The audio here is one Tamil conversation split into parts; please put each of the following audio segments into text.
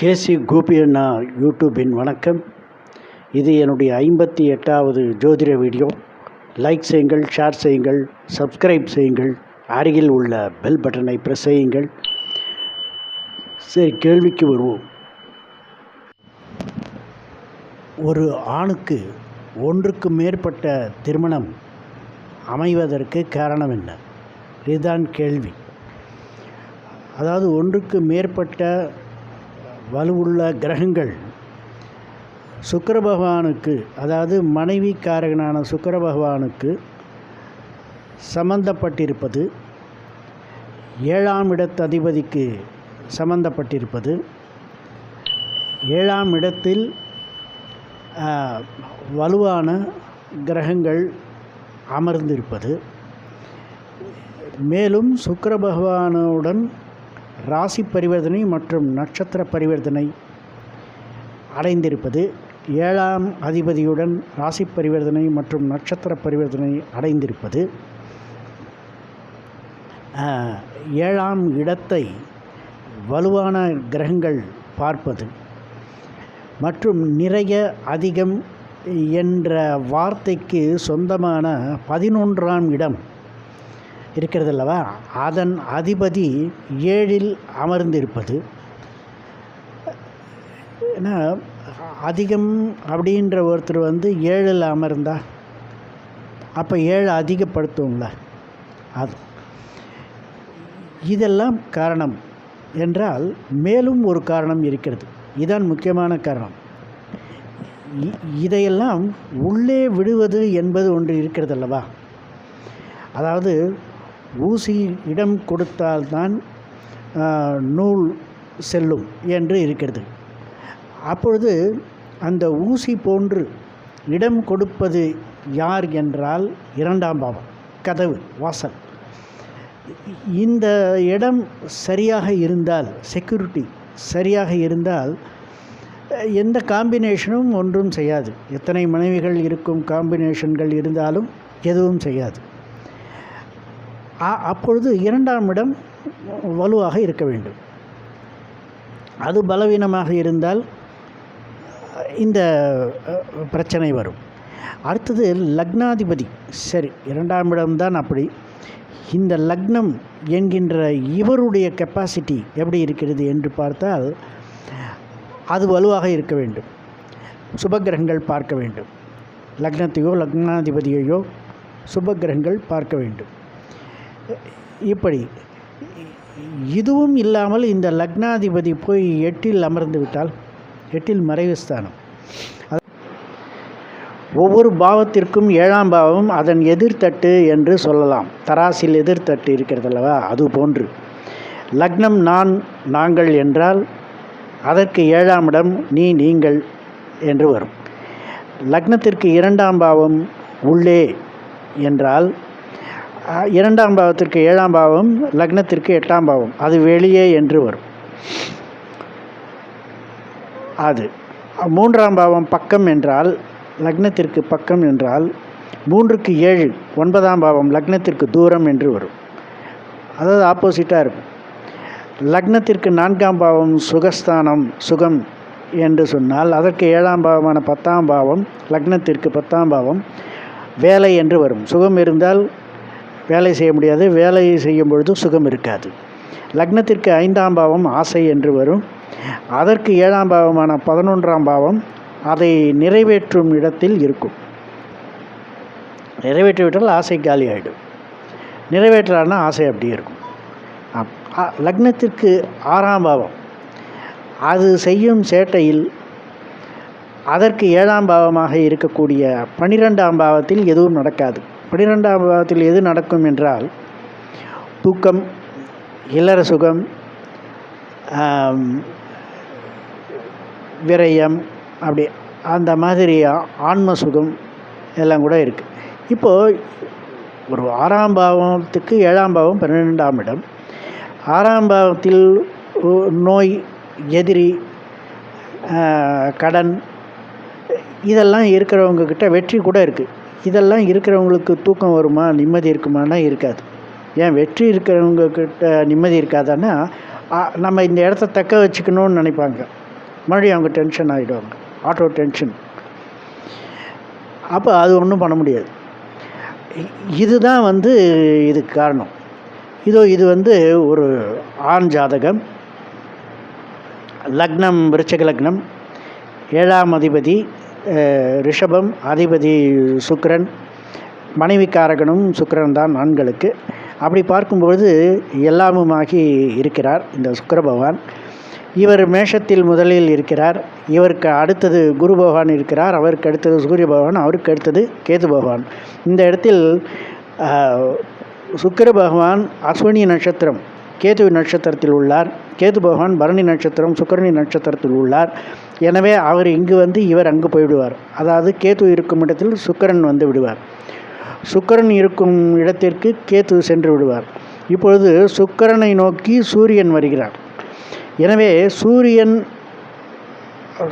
கேசி கோபி அண்ணா யூடியூபின் வணக்கம். இது என்னுடைய ஐம்பத்தி எட்டாவது ஜோதிட வீடியோ. லைக் செய்யுங்கள் ஷேர் செய்யுங்கள் சப்ஸ்கிரைப் செய்யுங்கள் அருகில் உள்ள பெல் பட்டனை ப்ரெஸ் செய்யுங்கள். சரி கேள்விக்கு வருவோம். ஒரு ஆணுக்கு ஒன்றுக்கு மேற்பட்ட திருமணம் அமைவதற்கு காரணம் என்ன? இதுதான் கேள்வி. அதாவது ஒன்றுக்கு மேற்பட்ட வலுவுள்ள கிரகங்கள். சுக்கர பகவானுக்கு அதாவது மனைவிக்காரகனான சுக்கர பகவானுக்கு சம்பந்தப்பட்டிருப்பது. ஏழாம் இடத்து அதிபதிக்கு சம்பந்தப்பட்டிருப்பது. ஏழாம் இடத்தில் வலுவான கிரகங்கள் அமர்ந்திருப்பது. மேலும் சுக்கர பகவானுடன் ராசி பரிவர்த்தனை மற்றும் நட்சத்திர பரிவர்த்தனை அடைந்திருப்பது ஏழாம் அதிபதியுடன் ராசி பரிவர்த்தனை மற்றும் நட்சத்திர பரிவர்த்தனை அடைந்திருப்பது ஏழாம் இடத்தை வலுவான கிரகங்கள் பார்ப்பது மற்றும் நிறைய அதிகம் என்ற வார்த்தைக்கு சொந்தமான பதினொன்றாம் இடம் இருக்கிறது அல்லவா அதன் அதிபதி ஏழில் அமர்ந்திருப்பது. ஏன்னா அதிகம் அப்படின்ற ஒருத்தர் வந்து ஏழில் அமர்ந்தா? அப்போ ஏழு அதிகப்படுத்துவோம்ல அது இதெல்லாம் காரணம் என்றால் மேலும் ஒரு காரணம் இருக்கிறது. இதான் முக்கியமான காரணம். இ- இதையெல்லாம் உள்ளே விடுவது என்பது ஒன்று இருக்கிறது அல்லவா அதாவது ஊசி இடம் கொடுத்தால்தான் நூல் செல்லும் என்று இருக்கிறது. அப்பொழுது அந்த ஊசி போன்று இடம் கொடுப்பது யார் என்றால் இரண்டாம் பாவம் கதவு வாசல். இந்த இடம் சரியாக இருந்தால் செக்யூரிட்டி சரியாக இருந்தால் எந்த காம்பினேஷனும் ஒன்றும் செய்யாது. எத்தனை மனைவிகள் இருக்கும் காம்பினேஷன்கள் இருந்தாலும் எதுவும் செய்யாது. அப்பொழுது இரண்டாம் இடம் வலுவாக இருக்க வேண்டும். அது பலவீனமாக இருந்தால் இந்த பிரச்சனை வரும். அடுத்தது லக்னாதிபதி. சரி இரண்டாம் இடம்தான் அப்படி. இந்த லக்னம் என்கின்ற இவருடைய கெப்பாசிட்டி எப்படி இருக்கிறது என்று பார்த்தால் அது வலுவாக இருக்க வேண்டும். சுபக்கிரகங்கள் பார்க்க வேண்டும். லக்னத்தையோ லக்னாதிபதியையோ சுபக்கிரகங்கள் பார்க்க வேண்டும். இப்படி. இதுவும் இல்லாமல் இந்த லக்னாதிபதி போய் எட்டில் அமர்ந்து விட்டால் எட்டில் மறைவு ஸ்தானம். ஒவ்வொரு பாவத்திற்கும் ஏழாம் பாவம் அதன் எதிர்த்தட்டு என்று சொல்லலாம். தராசில் எதிர்த்தட்டு இருக்கிறது அல்லவா? அது போன்று. லக்னம் நான் நாங்கள் என்றால் அதற்கு ஏழாம் இடம் நீ நீங்கள் என்று வரும். லக்னத்திற்கு இரண்டாம் பாவம் உள்ளே என்றால் இரண்டாம் பாவத்திற்கு ஏழாம் பாவம் லக்னத்திற்கு எட்டாம் பாவம். அது வெளியே என்று வரும். அது. மூன்றாம் பாவம் பக்கம் என்றால் லக்னத்திற்கு பக்கம் என்றால் மூன்றுக்கு ஏழு ஒன்பதாம் பாவம் லக்னத்திற்கு தூரம் என்று வரும். அதாவது ஆப்போசிட்டாக இருக்கும். லக்னத்திற்கு நான்காம் பாவம் சுகஸ்தானம் சுகம் என்று சொன்னால் அதற்கு ஏழாம் பாவமான பத்தாம் பாவம் லக்னத்திற்கு பத்தாம் பாவம் வேலை என்று வரும். சுகம் இருந்தால் வேலை செய்ய முடியாது. வேலை செய்யும் பொழுது சுகம் இருக்காது. லக்னத்திற்கு ஐந்தாம் பாவம் ஆசை என்று வரும். அதற்கு ஏழாம் பாவமான பதினொன்றாம் பாவம் அதை நிறைவேற்றும் இடத்தில் இருக்கும். நிறைவேற்றிவிட்டால் ஆசை காலி ஆகிடும் நிறைவேற்றலான்னா ஆசை அப்படியே இருக்கும். அப்- லக்னத்திற்கு ஆறாம் பாவம். அது செய்யும் சேட்டையில் அதற்கு ஏழாம் பாவமாக இருக்கக்கூடிய பனிரெண்டாம் பாவத்தில் எதுவும் நடக்காது. பனிரெண்டாம் பாவத்தில் எது நடக்கும் என்றால் தூக்கம் இல்லற சுகம் விரயம் அப்படி அந்த மாதிரி ஆன்ம சுகம் எல்லாம் கூட இருக்குது இப்போது ஒரு ஆறாம் பாவத்துக்கு ஏழாம் பாவம் பன்னிரெண்டாம் இடம். ஆறாம் பாவத்தில் நோய் எதிரி கடன் இதெல்லாம் இருக்கிறவங்கக்கிட்ட வெற்றி கூட இருக்குது இதெல்லாம் இருக்கிறவங்களுக்கு தூக்கம் வருமா? நிம்மதி இருக்குமானா இருக்காது. ஏன்? வெற்றி இருக்கிறவங்க கிட்ட நிம்மதி இருக்காதான்னா நம்ம இந்த இடத்த தக்க வச்சுக்கணும்னு நினைப்பாங்க. மறுபடியும் அவங்க டென்ஷன் ஆகிடுவாங்க ஆட்டோ டென்ஷன் அப்போ அது ஒன்றும் பண்ண முடியாது. இதுதான் வந்து இதுக்கு காரணம். இதோ இது வந்து ஒரு ஆண் ஜாதகம். லக்னம் விருச்சக லக்னம். ஏழாம் அதிபதி. ரிஷபம் அதிபதி சுக்கரன் மனைவிக்காரகனும் சுக்கரன் தான் ஆண்களுக்கு. அப்படி பார்க்கும்பொழுது எல்லாமுமாகி இருக்கிறார் இந்த சுக்கர பகவான். இவர் மேஷத்தில் முதலில் இருக்கிறார். இவருக்கு அடுத்தது குரு பகவான் இருக்கிறார். அவருக்கு அடுத்தது சூரிய பகவான் அவருக்கு அடுத்தது கேது பகவான். இந்த இடத்தில் சுக்கர பகவான் அஸ்வினி நட்சத்திரம் கேது நட்சத்திரத்தில் உள்ளார். கேது பகவான் பரணி நட்சத்திரம் சுக்கரணி நட்சத்திரத்தில் உள்ளார். எனவே அவர் இங்கு வந்து இவர் அங்கு போய்விடுவார் அதாவது கேத்து இருக்கும் இடத்தில் சுக்கரன் வந்து விடுவார். சுக்கரன் இருக்கும் இடத்திற்கு கேத்து சென்று விடுவார். இப்பொழுது சுக்கரனை நோக்கி சூரியன் வருகிறார். எனவே சூரியன்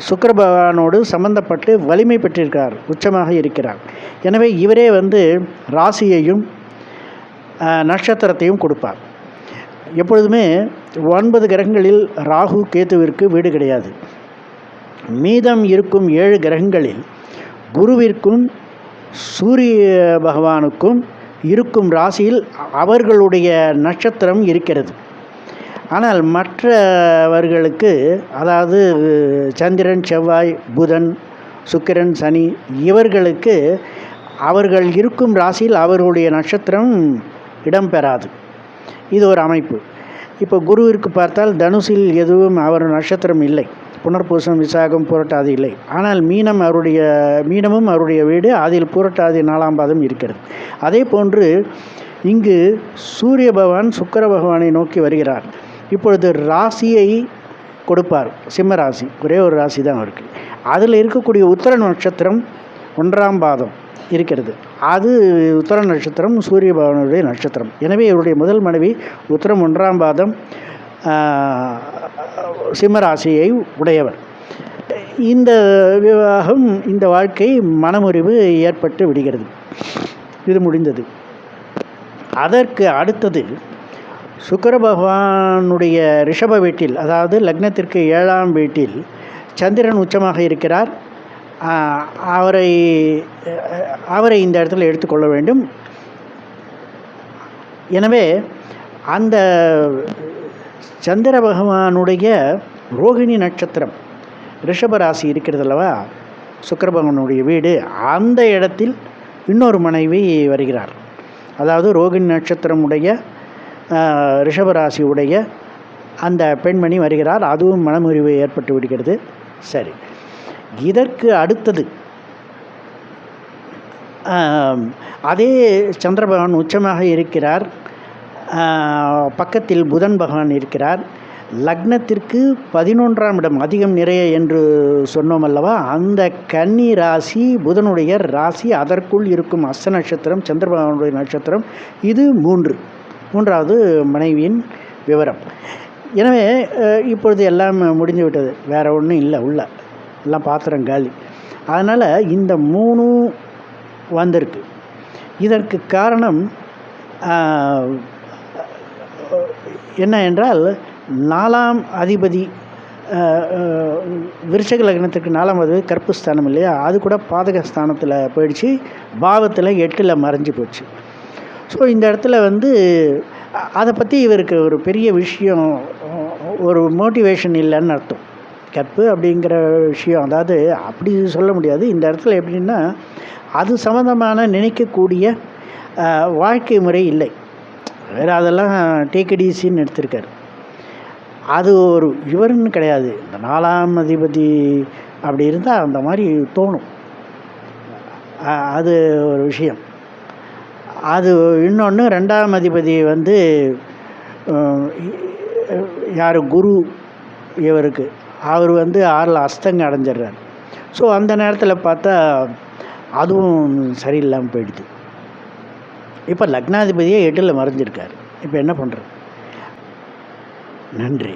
சுக்கர பகவானோடு சம்பந்தப்பட்டு வலிமை பெற்றிருக்கிறார். உச்சமாக இருக்கிறார். எனவே இவரே வந்து ராசியையும் நட்சத்திரத்தையும் கொடுப்பார். எப்பொழுதுமே ஒன்பது கிரகங்களில் ராகு கேத்துவிற்கு வீடு கிடையாது. மீதம் இருக்கும் ஏழு கிரகங்களில் குருவிற்கும் சூரிய பகவானுக்கும் இருக்கும் ராசியில் அவர்களுடைய நட்சத்திரம் இருக்கிறது. ஆனால் மற்றவர்களுக்கு அதாவது சந்திரன் செவ்வாய் புதன் சுக்கிரன் சனி இவர்களுக்கு அவர்கள் இருக்கும் ராசியில் அவர்களுடைய நட்சத்திரம் இடம்பெறாது. இது ஒரு அமைப்பு. இப்போ குருவிற்கு பார்த்தால் தனுசில் எதுவும் அவர் நட்சத்திரம் இல்லை. புனர்பூசம் விசாகம் புரட்டாதி இல்லை ஆனால் மீனம் அவருடைய மீனமும் அவருடைய வீடு அதில் புரட்டாதி நாலாம் பாதம் இருக்கிறது. அதே போன்று இங்கு சூரிய பகவான் சுக்கர பகவானை நோக்கி வருகிறார். இப்பொழுது ராசியை கொடுப்பார். சிம்ம ராசி ஒரே ஒரு ராசி தான் அவருக்கு. அதில் இருக்கக்கூடிய உத்தர நட்சத்திரம் ஒன்றாம் பாதம் இருக்கிறது. அது உத்தர நட்சத்திரம் சூரிய பகவானுடைய நட்சத்திரம். எனவே இவருடைய முதல் மனைவி உத்தரம் ஒன்றாம் பாதம் சிம்மராசியை உடையவர். இந்த விவாகம் இந்த வாழ்க்கை மனமுறிவு ஏற்பட்டு விடுகிறது. இது முடிந்தது. அதற்கு அடுத்தது சுக்கர பகவானுடைய ரிஷப வீட்டில் அதாவது லக்னத்திற்கு ஏழாம் வீட்டில் சந்திரன் உச்சமாக இருக்கிறார். அவரை அவரை இந்த இடத்துல எடுத்துக்கொள்ள வேண்டும். எனவே அந்த சந்திர பகவானுடைய ரோகிணி நட்சத்திரம். ரிஷபராசி இருக்கிறது அல்லவா? சுக்கரபகவானுடைய வீடு அந்த இடத்தில் இன்னொரு மனைவி வருகிறார். அதாவது ரோகிணி நட்சத்திரம் உடைய உடைய அந்த பெண்மணி வருகிறார். அதுவும் மனமுறிவு ஏற்பட்டு விடுகிறது. சரி. இதற்கு அடுத்தது அதே சந்திரபகவான் உச்சமாக இருக்கிறார். பக்கத்தில் புதன் பகவான் இருக்கிறார். லக்னத்திற்கு பதினொன்றாம் இடம் அதிகம் நிறைய என்று சொன்னோம் அல்லவா? அந்த கன்னி ராசி புதனுடைய ராசி அதற்குள் இருக்கும் அஸ்த நட்சத்திரம் சந்திர பகவானுடைய நட்சத்திரம் இது மூன்று. மூன்றாவது மனைவியின் விவரம். எனவே இப்பொழுது எல்லாம் முடிஞ்சு விட்டது. வேறு ஒன்றும் இல்லை உள்ள. எல்லாம் பாத்திரம் காலி. அதனால் இந்த மூணும் வந்திருக்கு. இதற்கு காரணம் என்ன என்றால் நாலாம் அதிபதி விருச்சக லக்னத்துக்கு நாலாம் அதிபதி கற்பு ஸ்தானம் இல்லையா? அது கூட பாதக ஸ்தானத்தில் போயிடுச்சு. பாவத்தில் எட்டில் மறைஞ்சு போச்சு. ஸோ இந்த இடத்துல வந்து அதை பற்றி இவருக்கு ஒரு பெரிய விஷயம் ஒரு மோட்டிவேஷன் இல்லைன்னு அர்த்தம். கற்பு அப்படிங்கிற விஷயம் அதாவது அப்படி சொல்ல முடியாது. இந்த இடத்துல எப்படின்னா அது சம்மந்தமான நினைக்கக்கூடிய வாழ்க்கை முறை இல்லை. வேறு அதெல்லாம் டேக்கடிசின்னு எடுத்திருக்காரு. அது ஒரு இவருன்னு கிடையாது. இந்த நாலாம் அதிபதி அப்படி இருந்தால் அந்த மாதிரி தோணும். அது ஒரு விஷயம். அது இன்னொன்று ரெண்டாம் அதிபதி வந்து யார்? குரு இவருக்கு. அவர் வந்து ஆறில் அஸ்தங்க அடைஞ்சிடுறார். ஸோ அந்த நேரத்தில் பார்த்தா அதுவும் சரியில்லாமல் போயிடுது. இப்போ லக்னாதிபதியே எட்டில் மறைஞ்சிருக்கார். இப்போ என்ன பண்ணுறது நன்றி.